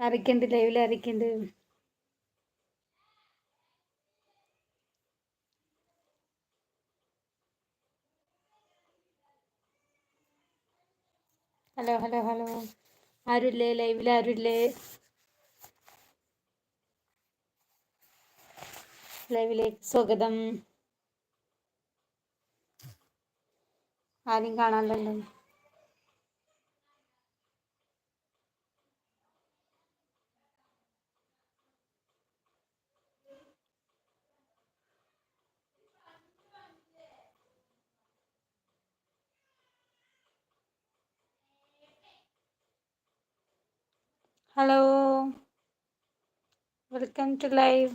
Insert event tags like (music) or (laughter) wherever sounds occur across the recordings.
ആരൊക്കെയുണ്ട് ലൈവിൽ ആരൊക്കെയുണ്ട് ഹലോ ഹലോ ഹലോ. ആരുമില്ലേ ലൈവിൽ ആരുമില്ലേ ലൈവിലേക്ക് സ്വാഗതം. ആരും കാണാനല്ലോ ഹലോ വെൽക്കം ടു ലൈവ്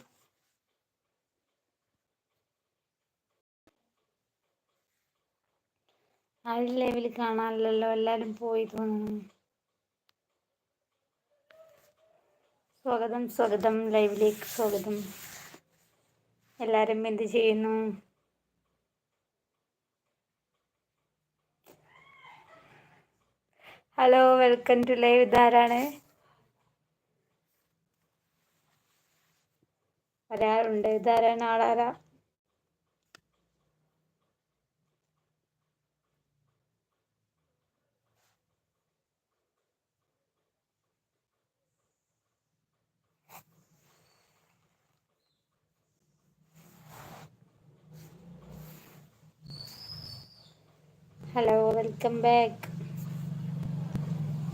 ആരും ലൈവിൽ കാണാനില്ലല്ലോ. എല്ലാവരും പോയി തോന്നുന്നു. സ്വാഗതം സ്വാഗതം. ലൈവിലേക്ക് സ്വാഗതം. എല്ലാവരും എന്ത് ചെയ്യുന്നു? ഹലോ വെൽക്കം ടു ലൈവ് ഇതാരാണ്? ഒരാളുണ്ട് ഇതാരാണ് ആളാരാ? ഹലോ വെൽക്കം ബാക്ക്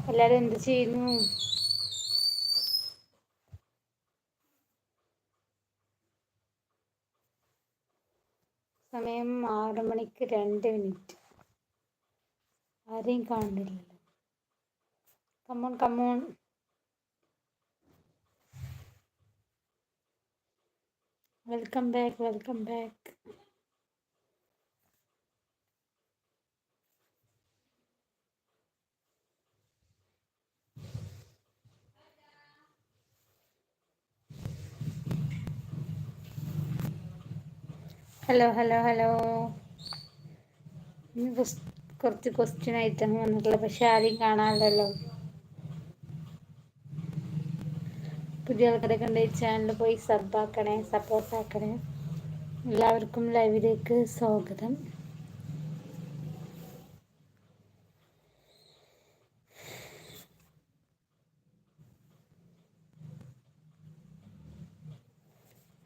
എല്ലാവരും എന്ത് ചെയ്യുന്നു? സമയം ആറ് മണിക്ക് രണ്ട് മിനിറ്റ്. ആരെയും കാണുന്നില്ലല്ലോ. Come on come on welcome back welcome back hello hello hello കുറച്ച് ക്വസ്റ്റ്യൻ ആയിട്ടാണ് വന്നിട്ടുള്ളത് പക്ഷെ ആരെയും കാണാനില്ലല്ലോ. പുതിയ ആൾക്കാരെ കണ്ട ചാനൽ പോയി സബ് ആക്കണേ സപ്പോർട്ട് ആക്കണേ. എല്ലാവർക്കും ലൈവിലേക്ക് സ്വാഗതം.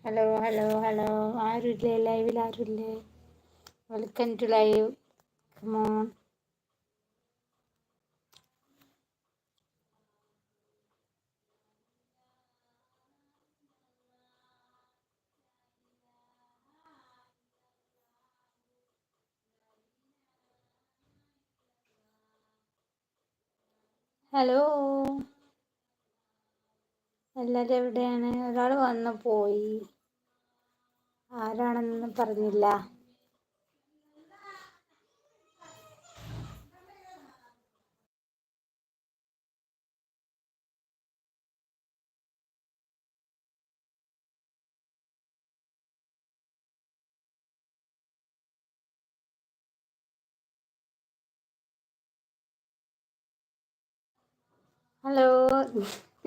ഹലോ ഹലോ ഹലോ ആരുമില്ലേ ലൈവിൽ ആരുമില്ലേ welcome to live come on hello എല്ലാവരും എവിടെയാണ്? ഒരാൾ വന്നു പോയി. ആരാണെന്നൊന്നും പറഞ്ഞില്ല. ഹലോ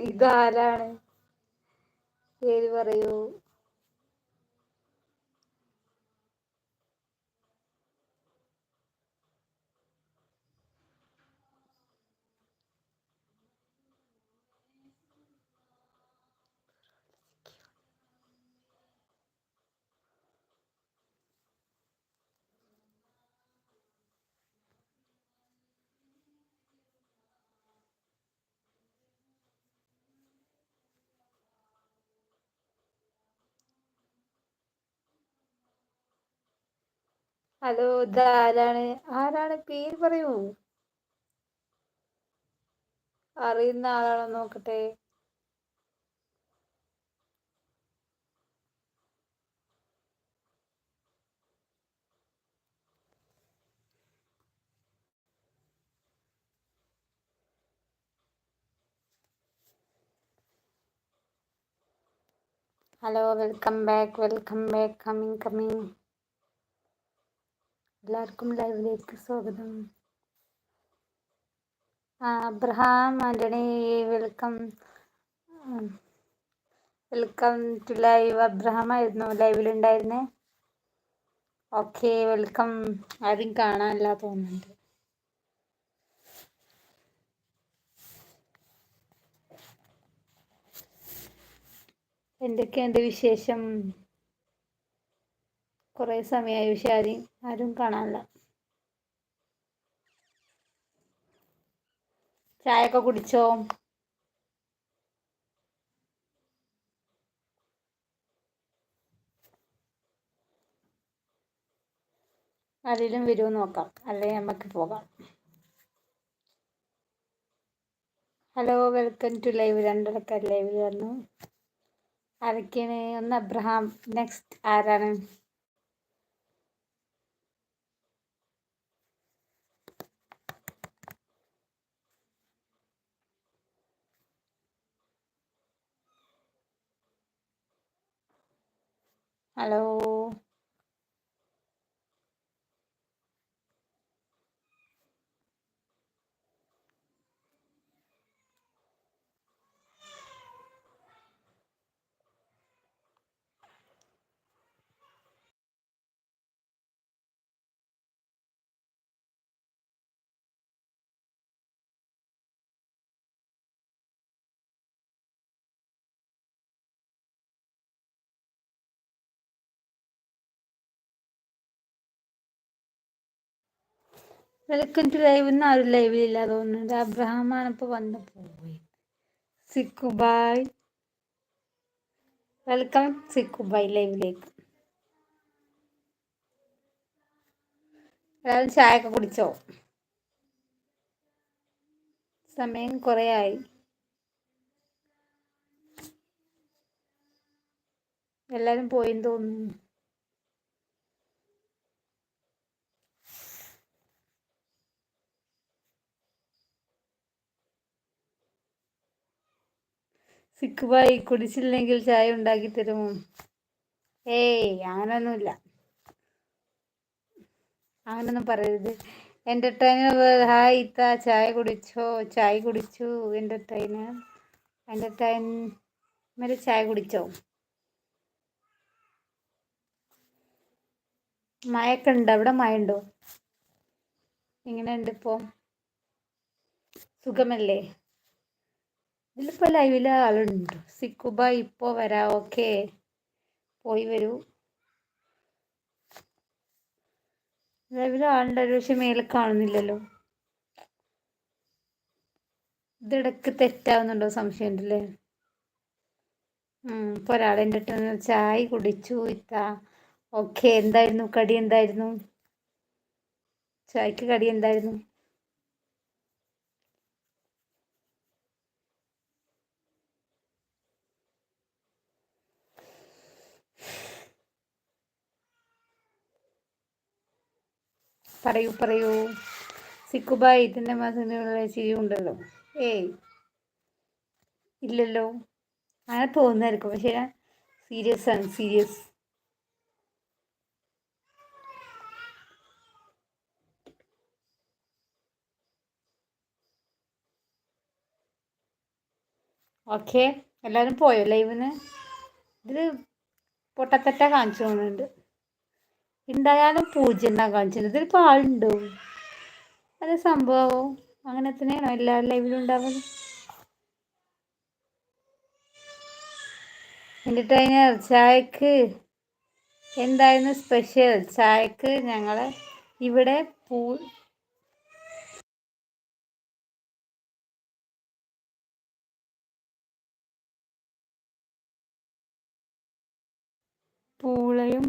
ഇതാരാണ്? പേര് പറയൂ. ഹലോ ഇതാരാണ്? ആരാണ്? പേര് പറയൂ. അറിയുന്ന ആളാണോ നോക്കട്ടെ. Hello welcome back welcome back coming coming. എല്ലാവർക്കും ലൈവിലേക്ക് സ്വാഗതം. Abraham Antony welcome. Welcome to live. Abraham ആയിരുന്നു ലൈവിലുണ്ടായിരുന്നേ. Okay welcome. ആരും കാണാനില്ല തോന്നുന്നുണ്ട്. എന്തൊക്കെയുണ്ട് വിശേഷം? കുറേ സമയമായി പക്ഷെ ആരും ആരും കാണാനില്ല. ചായയൊക്കെ കുടിച്ചോ? ആരെങ്കിലും വരുമോ നോക്കാം. അല്ലെങ്കിൽ നമുക്ക് പോകാം. Hello welcome to live. രണ്ടരക്കാർ live വന്നു. ആരൊക്കെയാണ്? ഒന്ന് അബ്രഹാം നെക്സ്റ്റ് ആരാണ്? ഹലോ വെൽക്കം ടു ലൈവ് ഇന്ന് ആരും ലൈവിലില്ല തോന്നുന്നുണ്ട് അബ്രഹാമാണ് ഇപ്പോൾ വന്ന് പോയി. സിക്കുബായ്. വെൽക്കം സിക്കുബായ് ലൈവിലേക്ക് എല്ലാവരും ചായ ഒക്കെ കുടിച്ചോ? സമയം കുറേ ആയി. എല്ലാവരും പോയെന്ന് തോന്നുന്നു. സിക്കുബായി കുടിച്ചില്ലെങ്കിൽ ചായ ഉണ്ടാക്കി തരുമോ? ഏയ് അങ്ങനൊന്നുമില്ല. അങ്ങനൊന്നും പറയരുത്. എന്റർടൈനർ ഹായ് ഇത്ത ചായ കുടിച്ചോ? ചായ കുടിച്ചു എന്റർടൈനർ എന്റർടൈൻമെന്റ് ചായ കുടിച്ചോ? മഴയൊക്കെ ഉണ്ട്? അവിടെ മഴ ഉണ്ടോ എങ്ങനെയുണ്ട് ഇപ്പോൾ സുഖമല്ലേ? ഇതിലിപ്പോൾ ലൈവിൽ ആളുണ്ട്. സിക്കുബ ഇപ്പോൾ വരാ. ഓക്കെ. പോയി വരൂ. ലൈവിൽ ആളുണ്ട്. ഒരു പക്ഷെ മേലെ കാണുന്നില്ലല്ലോ. ഇതിടക്ക് തെറ്റാവുന്നുണ്ടോ? സംശയം ഉണ്ടല്ലേ ഇപ്പോൾ ഒരാളെന്റെ ചായ കുടിച്ചു. ഇത്ത ഓക്കെ എന്തായിരുന്നു? കടി എന്തായിരുന്നു? ചായക്ക് കടി എന്തായിരുന്നു? പറയൂ പറയൂ. സിക്കുബായ് ഇതിന്റെ മാസത്തിനുള്ള ചിരി ഉണ്ടല്ലോ. ഏയ്. ഇല്ലല്ലോ. അങ്ങനെ തോന്നായിരിക്കും പക്ഷേ ഞാൻ സീരിയസ് ആണ് സീരിയസ്. ഓക്കെ. എല്ലാവരും പോയോ ലൈവിന്? ഇതിൽ പൊട്ടത്തെറ്റ കാണിച്ചു തോന്നുന്നുണ്ട് ഉണ്ടായാലും പൂജ്യം ഉണ്ടാകാൻ കാണിച്ചത്. ഇതിലിപ്പോൾ ആളുണ്ടോ അത് സംഭവമാവും അങ്ങനെ തന്നെയാണോ എല്ലാവരും ലൈവിലും ഉണ്ടാവുന്നത് എന്റെ അതിന് ചായക്ക് എന്തായിരുന്നു സ്പെഷ്യൽ ചായക്ക് ഞങ്ങൾ ഇവിടെ പൂ പൂളയും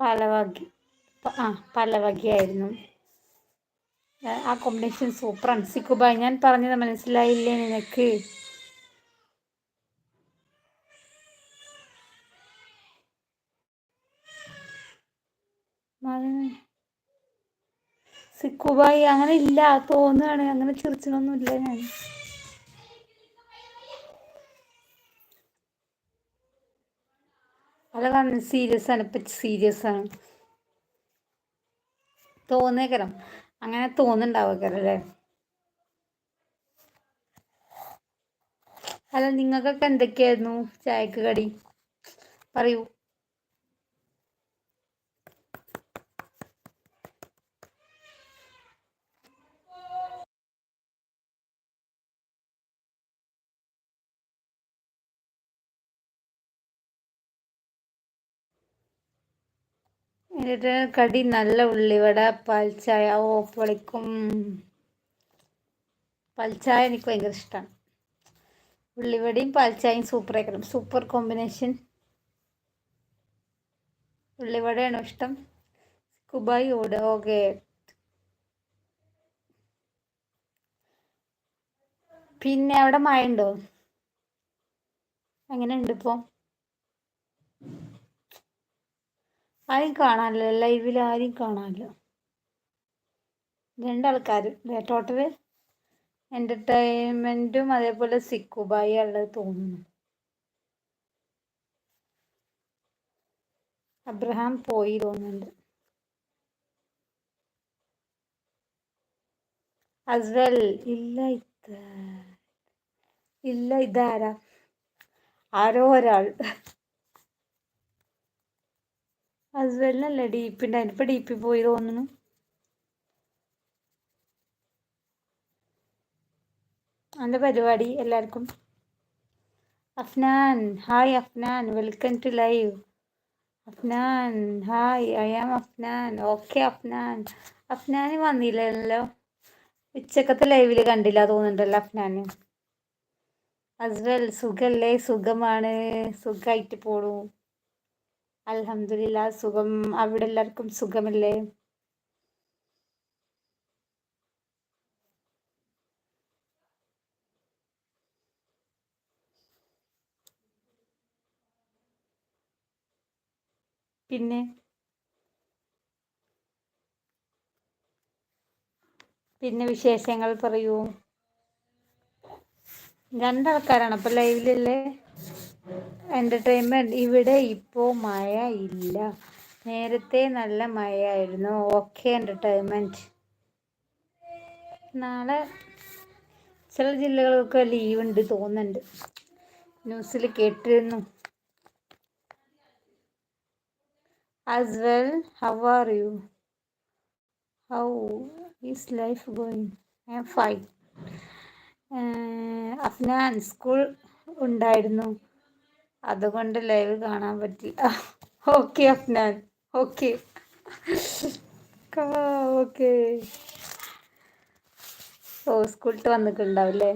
പലവകി ആ പലവകയായിരുന്നു. ആ കോമ്പിനേഷൻ സൂപ്പറാണ് സിക്കുബായ് ഞാൻ പറഞ്ഞത് മനസ്സിലായില്ലേ നിനക്ക്? സിക്കുബായി അങ്ങനെ ഇല്ല തോന്നുകയാണ് അങ്ങനെ ചിരിച്ചണൊന്നുമില്ല ഞാൻ. അതാണ് സീരിയസ് ആണ് ഇപ്പം സീരിയസ് ആണ് തോന്നേക്കരം. അങ്ങനെ തോന്നുന്നുണ്ടാവേക്കരം അല്ലേ അല്ല നിങ്ങൾക്കൊക്കെ എന്തൊക്കെയായിരുന്നു ചായക്ക് കടി? പറയൂ. എന്നിട്ട് കടി നല്ല ഉള്ളിവട പാൽച്ചായ ഓ പൊളിക്കും. പാൽച്ചായ എനിക്ക് ഭയങ്കര ഇഷ്ടമാണ് ഉള്ളിവടയും പാൽച്ചായയും സൂപ്പർ ആക്കണം സൂപ്പർ കോമ്പിനേഷൻ ഉള്ളിവടയാണോ ഇഷ്ടം? കുബായി ഓട് ഓക്കെ പിന്നെ അവിടെ മഴ ഉണ്ടോ അങ്ങനെ ഉണ്ട് ഇപ്പോൾ ആരും കാണാനില്ല. ലൈവിൽ ആരും കാണാനില്ല. രണ്ടാൾക്കാർ ടോട്ടൽ എന്റർടൈൻമെന്റും അതേപോലെ സിക്കുബായി ഉള്ളത് തോന്നുന്നു. അബ്രഹാം പോയി തോന്നുന്നുണ്ട്. അസ്വൽ ഇല്ല ഇല്ല ഇതാരാ? ആരോ ഒരാൾ. അസ്വലിനല്ലേ ഡി പി ഉണ്ടായിരുന്നു ഇപ്പം പോയി തോന്നുന്നു. അന്റെ പരിപാടി എല്ലാവർക്കും? Afnan hi Afnan welcome to live. Afnan hi I am Afnan. Okay Afnan. Afnan വന്നില്ലല്ലോ. ഉച്ചക്കത്തെ ലൈവിൽ കണ്ടില്ല തോന്നുന്നുണ്ടല്ലോ അഫ്നാൻ അസ്വൽ സുഖല്ലേ? സുഖമാണ്. സുഖമായിട്ട് പോണു. അലഹമില്ല സുഖം. അവിടെ എല്ലാവർക്കും സുഖമല്ലേ? പിന്നെ? പിന്നെ വിശേഷങ്ങൾ പറയൂ. രണ്ടാൾക്കാരാണ് അപ്പൊ ലൈവിലല്ലേ? എന്റർടൈൻമെന്റ് ഇവിടെ ഇപ്പോൾ മഴ ഇല്ല. നേരത്തെ നല്ല മഴയായിരുന്നു. ഓക്കെ എന്റർടൈൻമെന്റ് നാളെ ചില ജില്ലകളൊക്കെ ലീവ് ഉണ്ട് തോന്നുന്നുണ്ട്. ന്യൂസിൽ കേട്ടിരുന്നു. As well how are you how is life going I am fine Afnan school ഉണ്ടായിരുന്നു. അതുകൊണ്ട് ലൈവ് കാണാൻ പറ്റില്ല. ഓക്കെ അഫ്നാൻ. ഓക്കെ ഓക്കെ ഓ സ്കൂളിട്ട് വന്നിട്ടുണ്ടാവില്ലേ?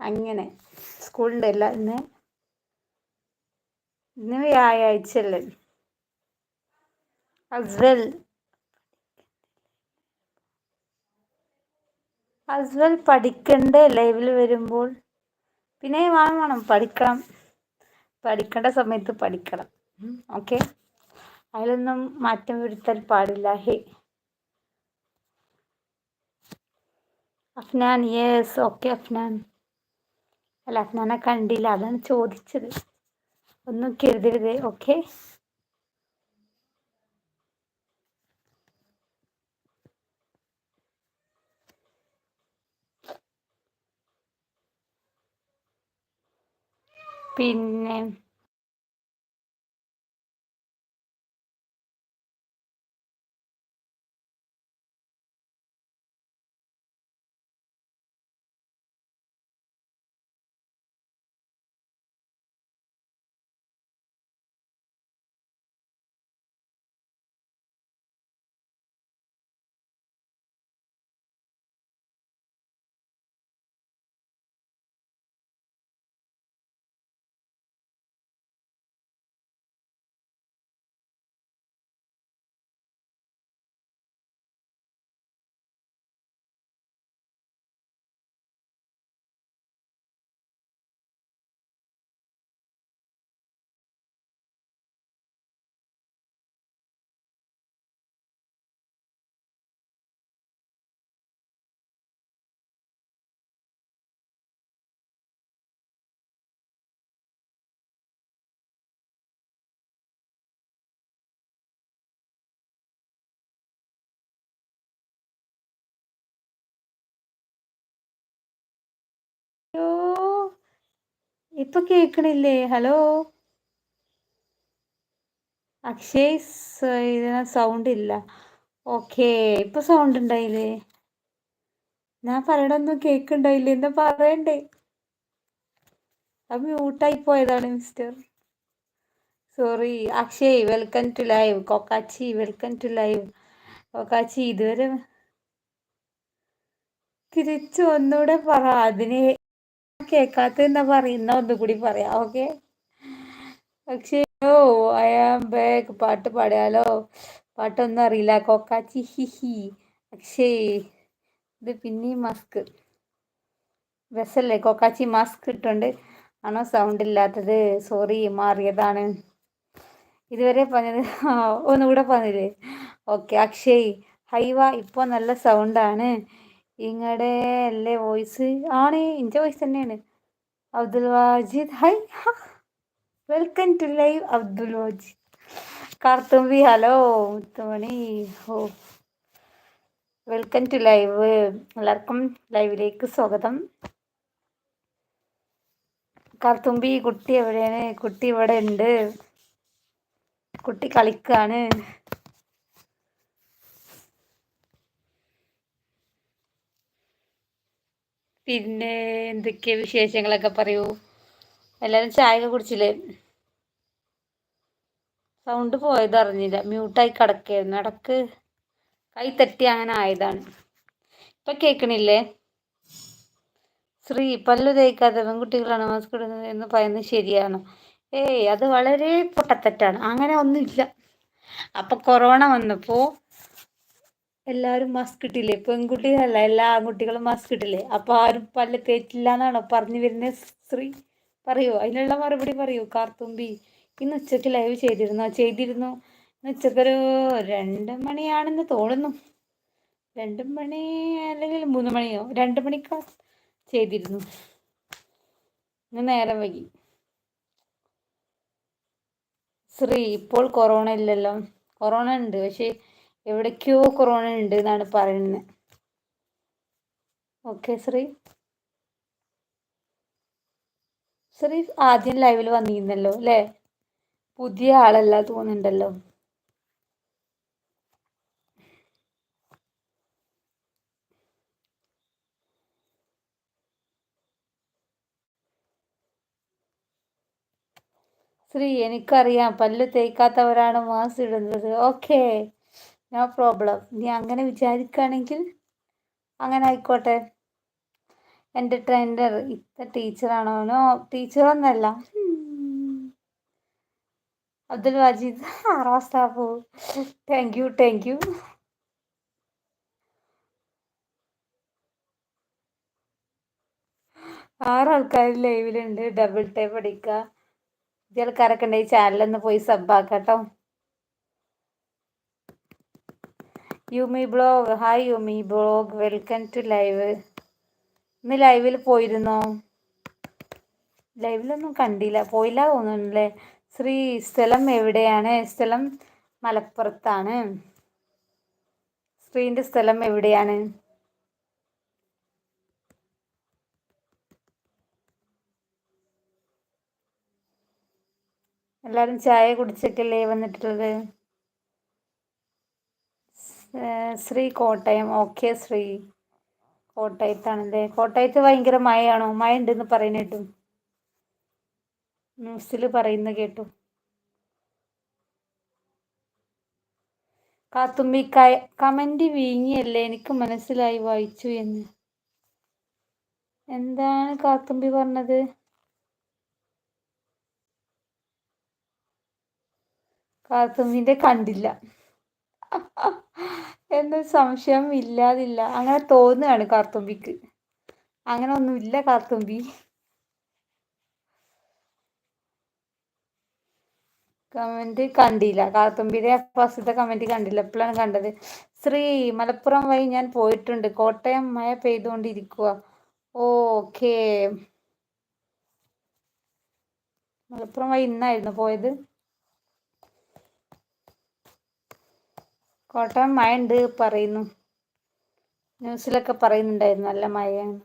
അങ്ങനെ. സ്കൂളുണ്ടല്ല ഇന്ന്? ഇന്ന് വ്യാഴാഴ്ച അല്ലേ? അസ്വൽ. അസ്വൽ പഠിക്കണ്ടേ ലൈവിൽ വരുമ്പോൾ? പിന്നെ വേണം പഠിക്കണം. പഠിക്കേണ്ട സമയത്ത് പഠിക്കണം. ഓക്കെ അതിലൊന്നും മാറ്റം വരുത്താൻ പാടില്ല. ഹേ. Afnan yes okay Afnan. അല്ല അഫ്നാനെ കണ്ടില്ല. അതാണ് ചോദിച്ചത്. ഒന്നും കരുതരുത്. ഓക്കെ പിന്നെ ഇപ്പൊ കേക്കണില്ലേ? ഹലോ അക്ഷയ് ഇതിന് സൗണ്ട് ഇല്ല. ഓക്കേ ഇപ്പൊ സൗണ്ട് ഉണ്ടായില്ലേ ഞാൻ പറയണൊന്നും കേക്കുണ്ടായില്ലേ എന്താ പറയണ്ടേ? അത് മ്യൂട്ടായി പോയതാണ് mister sorry Akshay welcome to live Kokkachi welcome to live Kokkachi ഇതുവരെ തിരിച്ചു ഒന്നുകൂടെ പറ. അതിന് കേൾക്കാത്ത എന്താ പറയുന്ന ഒന്നുകൂടി പറയാം. ഓക്കെ? പക്ഷേ ഓ ഐ ആം ബാക്ക് പാട്ട് പാടിയാലോ? പാട്ടൊന്നും അറിയില്ല. കൊക്കാച്ചി ഹി ഹി. അക്ഷയ് ഇത് പിന്നെ മാസ്ക് ബസ്സല്ലേ കൊക്കാച്ചി മാസ്ക് ഇട്ടുണ്ട്. ആണോ സൗണ്ട് ഇല്ലാത്തത്? സോറി മാറിയതാണ്. ഇതുവരെ പറഞ്ഞത് ഒന്നുകൂടെ പറഞ്ഞില്ലേ? ഓക്കെ അക്ഷയ് ഹൈവ ഇപ്പോൾ നല്ല സൗണ്ടാണ് ഇങ്ങടെ അല്ലേ വോയിസ്? ആണ് എന്റെ വോയിസ് തന്നെയാണ്. Abdul Wajid. Hi welcome to live Abdul Wajid. Karthumbi hello Muthumani. Oh welcome to live. എല്ലാവർക്കും ലൈവിലേക്ക് സ്വാഗതം. കാർത്തുമ്പി കുട്ടി എവിടെയാണ്? കുട്ടി ഇവിടെ ഉണ്ട്. കുട്ടി കളിക്കാണ്. പിന്നെ എന്തൊക്കെ വിശേഷങ്ങളൊക്കെ പറയൂ? എല്ലാവരും ചായ കുടിച്ചില്ലേ? സൗണ്ട് പോയത് അറിഞ്ഞില്ല. മ്യൂട്ടായി കിടക്കായിരുന്നു. ഇടയ്ക്ക് കൈ തട്ടി അങ്ങനെ ആയതാണ്. ഇപ്പൊ കേൾക്കണില്ലേ ശ്രീ പല്ലു തേക്കാതെ പെൺകുട്ടികളാണ് മാസ്ക് ഇടുന്നത് എന്ന് പറയുന്നത് ശരിയാണ്? ഏയ് അത് വളരെ പൊട്ടത്തെറ്റാണ്. അങ്ങനെ ഒന്നുമില്ല. അപ്പൊ കൊറോണ വന്നപ്പോൾ എല്ലാവരും മാസ്ക് ഇട്ടില്ലേ? പെൺകുട്ടികളല്ല എല്ലാ ആൺകുട്ടികളും മാസ്ക് ഇട്ടില്ലേ? അപ്പൊ ആരും പല്ല് തേറ്റില്ല എന്നാണോ പറഞ്ഞു വരുന്ന? സ്ത്രീ പറയൂ. അതിനുള്ള മറുപടി പറയൂ. കാർത്തുമ്പി ഇന്ന് ഉച്ചയ്ക്ക് ലൈവ് ചെയ്തിരുന്നോ? ചെയ്തിരുന്നു. ഉച്ചക്കൊരു രണ്ട് മണിയാണെന്ന് തോന്നുന്നു. രണ്ട് മണി അല്ലെങ്കിൽ മൂന്ന് മണിയോ? രണ്ട് മണിക്കോ ചെയ്തിരുന്നു. ഇന്ന് നേരം വൈകി. ശ്രീ ഇപ്പോൾ കൊറോണ ഇല്ലല്ലോ. കൊറോണ ഉണ്ട്. പക്ഷേ എവിടേക്കോ കൊറോണ ഉണ്ട് എന്നാണ് പറയുന്നത്. ഓക്കെ ശ്രീ ശ്രീ ആദ്യം ലൈവിൽ വന്നിരുന്നല്ലോ അല്ലേ പുതിയ ആളല്ല തോന്നുന്നുണ്ടല്ലോ. ശ്രീ എനിക്കറിയാം പല്ല് തേക്കാത്തവരാണ് മാസ് ഇടുന്നത്. ഓക്കേ നോ പ്രോബ്ലം നീ അങ്ങനെ വിചാരിക്കുകയാണെങ്കിൽ അങ്ങനെ ആയിക്കോട്ടെ. എന്റെ ട്രെൻഡർ ഇത്ത ടീച്ചറാണോ? നോ ടീച്ചറൊന്നല്ല. അബ്ദുൽ വാജിദ് ആറാം staff. Thank you thank you ആറാൾക്കാർ ലൈവിലുണ്ട് ഡബിൾ ടൈപ്പ് അടിക്കുക ആൾക്കാരൊക്കെ ഉണ്ടെങ്കിൽ ചാനലൊന്ന് പോയി സബ്ബാക്കട്ടോ Yumi blog. Hi Yumi blog. Welcome to live ഇന്ന് ലൈവിൽ പോയിരുന്നോ? ലൈവിലൊന്നും കണ്ടില്ല. പോയില്ല തോന്നുന്നല്ലേ ശ്രീ സ്ഥലം എവിടെയാണ്? സ്ഥലം മലപ്പുറത്താണ്. ശ്രീന്റെ സ്ഥലം എവിടെയാണ്? എല്ലാവരും ചായ കുടിച്ചിട്ടല്ലേ വന്നിട്ടുള്ളത്? ശ്രീ കോട്ടയം. ഓക്കെ ശ്രീ കോട്ടയത്താണല്ലേ കോട്ടയത്ത് ഭയങ്കര മഴയാണോ? മഴ ഉണ്ടെന്ന് പറയുന്ന കേട്ടു. ന്യൂസിൽ പറയുന്ന കേട്ടു. കാത്തുമ്പി കമന്റ് വീങ്ങിയല്ലേ എനിക്ക് മനസ്സിലായി വായിച്ചു എന്ന്. എന്താണ് കാത്തുമ്പി പറഞ്ഞത്? കാത്തുമ്പിന്റെ കണ്ടില്ല. എന്നൊരു സംശയം ഇല്ലാതില്ല. അങ്ങനെ തോന്നുകയാണ് കാർത്തുമ്പിക്ക്. അങ്ങനെ ഒന്നുമില്ല കാർത്തുമ്പി. കമന്റ് കണ്ടില്ല. കാർത്തുമ്പിയുടെ ഫസ്റ്റത്തെ കമന്റ് കണ്ടില്ല. എപ്പോഴാണ് കണ്ടത്? ശ്രീ മലപ്പുറം വഴി ഞാൻ പോയിട്ടുണ്ട്. കോട്ടയം മഴ പെയ്തുകൊണ്ടിരിക്കുക ഓക്കേ. മലപ്പുറം വഴി ഇന്നായിരുന്നു പോയത്. കോട്ടയം മഴ ഉണ്ട് പറയുന്നു. ന്യൂസിലൊക്കെ പറയുന്നുണ്ടായിരുന്നു നല്ല മഴയാണ്.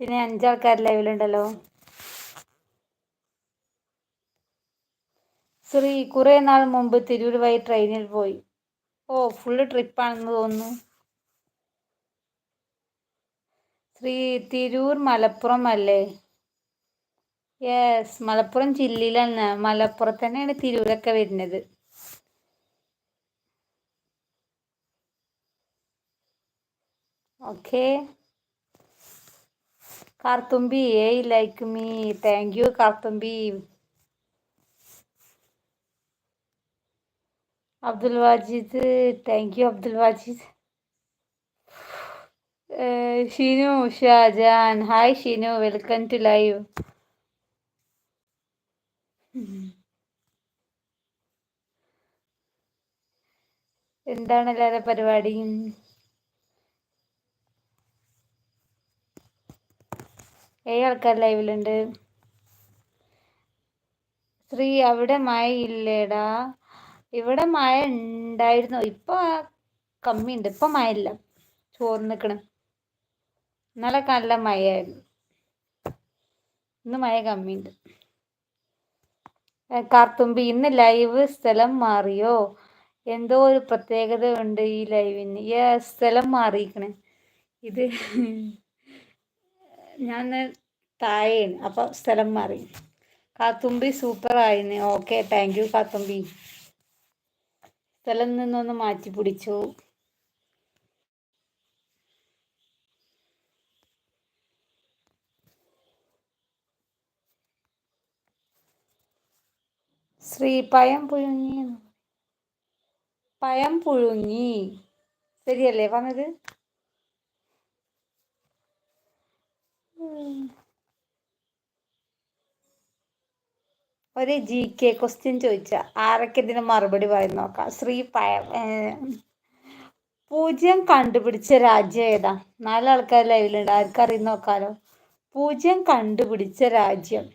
പിന്നെ അഞ്ചാൾക്കാർ ലൈവിലുണ്ടല്ലോ. ശ്രീ കുറേ നാൾ മുമ്പ് തിരൂർ വഴി ട്രെയിനിൽ പോയി. ഓ ഫുള്ള് ട്രിപ്പാണെന്ന് തോന്നുന്നു. ശ്രീ തിരൂർ മലപ്പുറം അല്ലേ യെസ് മലപ്പുറം ജില്ലയിലാണ് മലപ്പുറത്ത് തന്നെയാണ് തിരൂരൊക്കെ വരുന്നത്. ഓക്കേ കാർത്തുമ്പി ഏയ് like me thank you Karthumbi. Abdul Wajid thank you Abdul Wajid. Shinu Shajan. Hi Shinu. Welcome to live. എന്താണ് എല്ലാവരുടെ പരിപാടി? ഏഴ് ആൾക്കാർ ലൈവിലുണ്ട്. ശ്രീ അവിടെ മഴ ഇല്ലേടാ. ഇവിടെ മഴ ഉണ്ടായിരുന്നു. ഇപ്പൊ കമ്മിയുണ്ട്. ഇപ്പൊ മഴ ഇല്ല ചോറ് നിൽക്കണ ഇന്നലെ നല്ല മഴയായിരുന്നു. ഇന്ന് മഴ കമ്മിയുണ്ട്. കാർത്തുമ്പി ഇന്ന് ലൈവ് സ്ഥലം മാറിയോ? എന്തോ ഒരു പ്രത്യേകത ഉണ്ട് ഈ ലൈവിന് ഈ സ്ഥലം മാറിയിക്കണേ ഇത് (laughs) ഞാൻ താഴെയാണ് അപ്പോൾ സ്ഥലം മാറി. കാത്തുമ്പി സൂപ്പർ ആയിന്. ഓക്കെ താങ്ക് യു കാത്തുമ്പി സ്ഥലം നിന്നൊന്ന് മാറ്റി പിടിച്ചു. ശ്രീ പയം പുഴുങ്ങി പയം പുഴുങ്ങി. ശരിയല്ലേ പറഞ്ഞത്? ഒരു ജി കെ ക്വസ്റ്റ്യൻ ചോദിച്ച. ആരൊക്കെ ഇതിന് മറുപടി പറയും നോക്കാം. ശ്രീ പയം പൂജ്യം കണ്ടുപിടിച്ച രാജ്യം ഏതാ? നാലാൾക്കാർ ലൈവിലുണ്ട് ആർക്കറിയുന്ന നോക്കാലോ. പൂജ്യം കണ്ടുപിടിച്ച രാജ്യം.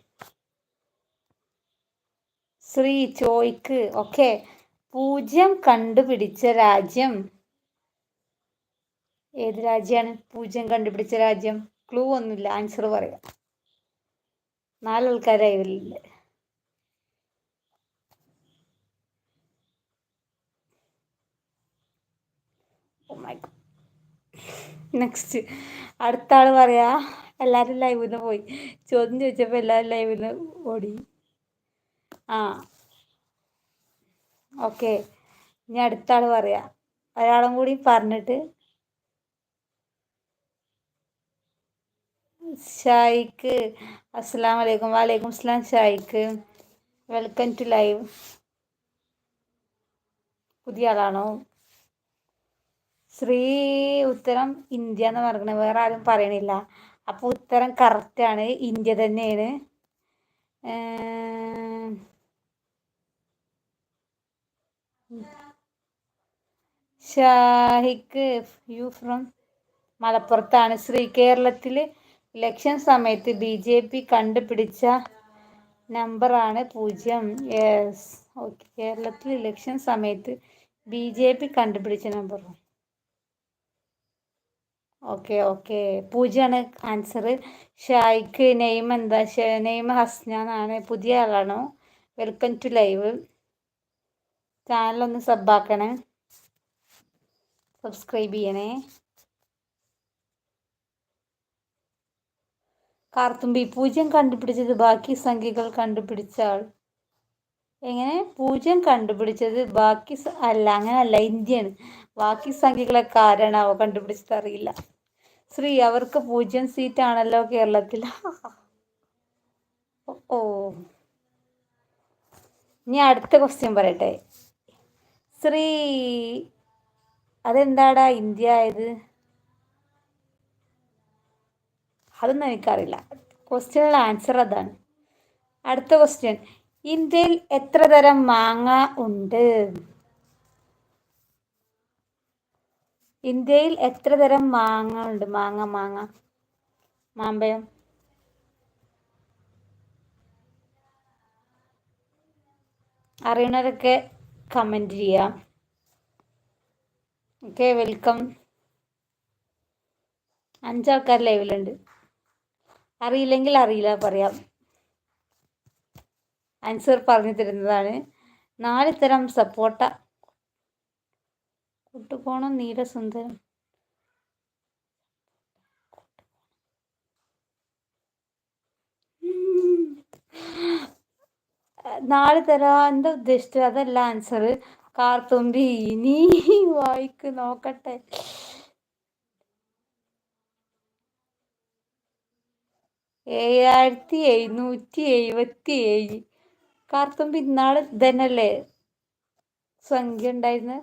ശ്രീ ചോയ്ക്ക്. ഓക്കെ. പൂജ്യം കണ്ടുപിടിച്ച രാജ്യം. ഏത് രാജ്യമാണ് പൂജ്യം കണ്ടുപിടിച്ച രാജ്യം. ക്ലൂ ഒന്നുമില്ല. ആൻസർ പറയാം. നാലാൾക്കാരായി വരുന്നുണ്ട് നെക്സ്റ്റ് അടുത്ത ആൾ പറയാ എല്ലാവരും ലൈവിൽ നിന്ന് പോയി. ചോദ്യം ചോദിച്ചപ്പോൾ എല്ലാവരും ലൈവിൽ നിന്ന് ഓടി. ആ. ഓക്കെ. ഇനി അടുത്ത ആൾ പറയാ. ഒരാളും കൂടി പറഞ്ഞിട്ട്. ഷായിക്ക് അസ്സാം വലൈക്കും വാലൈക്കും അസ്ലാം ഷായിക്ക്. Welcome to live. പുതിയ ആളാണോ? ശ്രീ ഉത്തരം ഇന്ത്യ എന്ന് പറഞ്ഞത് വേറെ ആരും പറയണില്ല. അപ്പോൾ ഉത്തരം കറക്റ്റാണ് ഇന്ത്യ തന്നെയാണ്. ഷാഹിക്ക് യു ഫ്രം മലപ്പുറത്താണ്. ശ്രീ കേരളത്തിൽ ഇലക്ഷൻ സമയത്ത് ബി ജെ പി കണ്ടുപിടിച്ച നമ്പറാണ് പൂജ്യം. യെസ്. ഓക്കെ. കേരളത്തിൽ ഇലക്ഷൻ സമയത്ത് ബി ജെ പി കണ്ടുപിടിച്ച നമ്പർ. Okay okay. പൂജ്യമാണ് ആൻസർ ഷായിക്ക് നെയ്മ എന്താ? നെയ്മ ഹസ്ന എന്നാണ്. പുതിയ ആളാണോ? Welcome to live. ചാനലൊന്ന് സബ്ബാക്കണേ സബ്സ്ക്രൈബ് ചെയ്യണേ. കാർത്തുമ്പി പൂജ്യം കണ്ടുപിടിച്ചത് ബാക്കി സംഖ്യകൾ കണ്ടുപിടിച്ചാൽ എങ്ങനെ? പൂജ്യം കണ്ടുപിടിച്ചത് ബാക്കി അല്ല അങ്ങനല്ല ഇന്ത്യയാണ്. ബാക്കി സംഖ്യകളൊക്കെ ആരാണാവോ കണ്ടുപിടിച്ചത് അറിയില്ല. ശ്രീ അവർക്ക് പൂജ്യം സീറ്റ് ആണല്ലോ കേരളത്തിൽ. ഓ ഇനി അടുത്ത ക്വസ്റ്റ്യൻ പറയട്ടെ. ശ്രീ അതെന്താടാ ഇന്ത്യ ആയത്? അതൊന്നും എനിക്കറിയില്ല. ക്വസ്റ്റ്യനുള്ള ആൻസർ അതാണ്. അടുത്ത ക്വസ്റ്റ്യൻ ഇന്ത്യയിൽ എത്ര തരം മാങ്ങ ഉണ്ട്? ഇന്ത്യയിൽ എത്ര തരം മാങ്ങ ഉണ്ട്? മാങ്ങ മാങ്ങ. മാമ്പയം അറിയണവരൊക്കെ കമന്റ് ചെയ്യാം. Okay welcome. അഞ്ചാൾക്കാർ ലൈവിലുണ്ട്. അറിയില്ലെങ്കിൽ അറിയില്ല പറയാം. ആൻസർ പറഞ്ഞു തരുന്നതാണ്. നാല് തരം സപ്പോട്ട. കൂട്ടുകോണം നീലസുന്ദരം. നാല് തരം എന്താ ഉദ്ദേശിച്ചത്? അതല്ല ആൻസർ കാർത്തുമ്പി ഇനി വായിക്ക് നോക്കട്ടെ. ഏഴായിരത്തി എഴുന്നൂറ്റി എഴുപത്തി ഏഴ് കാർത്തുമ്പി ഇന്നാൾ ഇതന്നല്ലേ സംഖ്യ ഉണ്ടായിരുന്നത്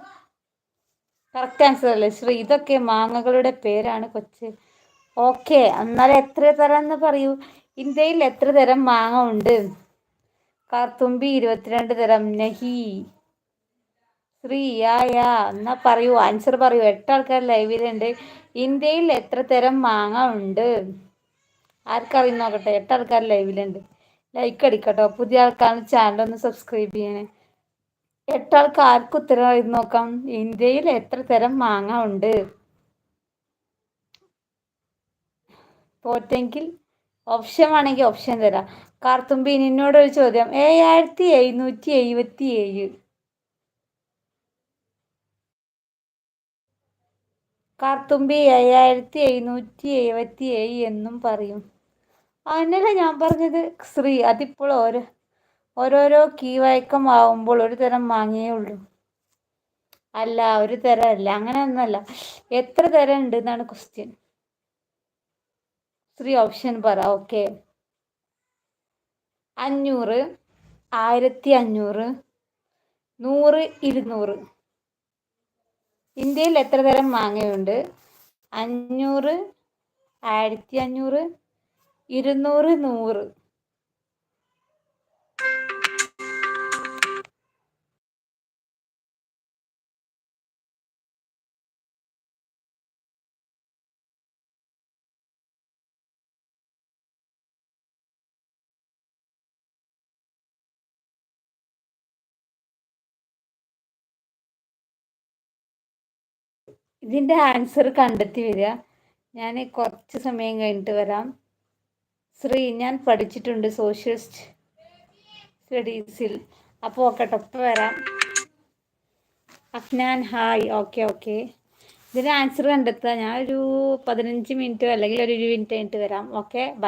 കറക്റ്റ് ആൻസർ അല്ലേ? ശ്രീ ഇതൊക്കെ മാങ്ങകളുടെ പേരാണ് കൊച്ച്. ഓക്കെ എന്നാൽ എത്ര തരം എന്ന് പറയൂ. ഇന്ത്യയിൽ എത്ര തരം മാങ്ങ ഉണ്ട്? കാർത്തുമ്പി ഇരുപത്തിരണ്ട് തരം നഹി. എന്നാ പറയൂ? ആൻസർ പറയൂ. എട്ട് ആൾക്കാർ ലൈവിലുണ്ട് ഇന്ത്യയിൽ എത്ര തരം മാങ്ങ ഉണ്ട്? ആർക്കറിയും നോക്കട്ടെ. എട്ട് ആൾക്കാർ ലൈവിലുണ്ട് ലൈക്ക് അടിക്കട്ടോ. പുതിയ ആൾക്കാരുടെ ചാനൽ ഒന്ന് സബ്സ്ക്രൈബ് ചെയ്യണേ. എട്ട് ആൾക്ക് ആർക്ക് ഉത്തരം നോക്കാം. ഇന്ത്യയിൽ എത്ര തരം മാങ്ങ ഉണ്ട്? പോറ്റെങ്കിൽ ഓപ്ഷൻ വേണമെങ്കിൽ ഓപ്ഷൻ തരാം. കാർത്തുമ്പി നിന്നോടൊരു ചോദ്യം. ഏഴായിരത്തി എഴുന്നൂറ്റി എഴുപത്തി ഏഴ് കാർത്തുമ്പി ഏഴായിരത്തി എഴുന്നൂറ്റി എഴുപത്തി ഏഴ് എന്നും പറയും. അതിനല്ല ഞാൻ പറഞ്ഞത്? ശ്രീ അതിപ്പോൾ ഓരോ ഓരോരോ കീവഴക്കം ആവുമ്പോൾ ഒരു തരം മാങ്ങയേ ഉള്ളൂ. അല്ല ഒരു തരം അല്ല അങ്ങനെ ഒന്നല്ല എത്ര തരം ഉണ്ട് എന്നാണ് ക്വസ്റ്റ്യൻ ശ്രീ ഓപ്ഷൻ പറ ഓക്കെ അഞ്ഞൂറ് ആയിരത്തി അഞ്ഞൂറ് നൂറ് ഇരുന്നൂറ്. ഇന്ത്യയിൽ എത്ര തരം മാങ്ങയുണ്ട്? അഞ്ഞൂറ് ആയിരത്തി അഞ്ഞൂറ് ഇരുന്നൂറ് നൂറ്. ഇതിന്റെ ആൻസർ കണ്ടെത്തി വരിക. ഞാൻ കുറച്ച് സമയം കഴിഞ്ഞിട്ട് വരാം. ശ്രീ ഞാൻ പഠിച്ചിട്ടുണ്ട് സോഷ്യൽ സ്റ്റഡീസിൽ അപ്പോൾ ഓക്കെ ടൊപ്പ് വരാം. അഫ്നാൻ ഹായ് ഓക്കെ ഓക്കെ ഇതിന്റെ ആൻസർ കണ്ടെത്തുക. ഞാൻ ഒരു പതിനഞ്ച് മിനിറ്റ് അല്ലെങ്കിൽ ഒരു മിനിറ്റ് കഴിഞ്ഞിട്ട് വരാം. Okay bye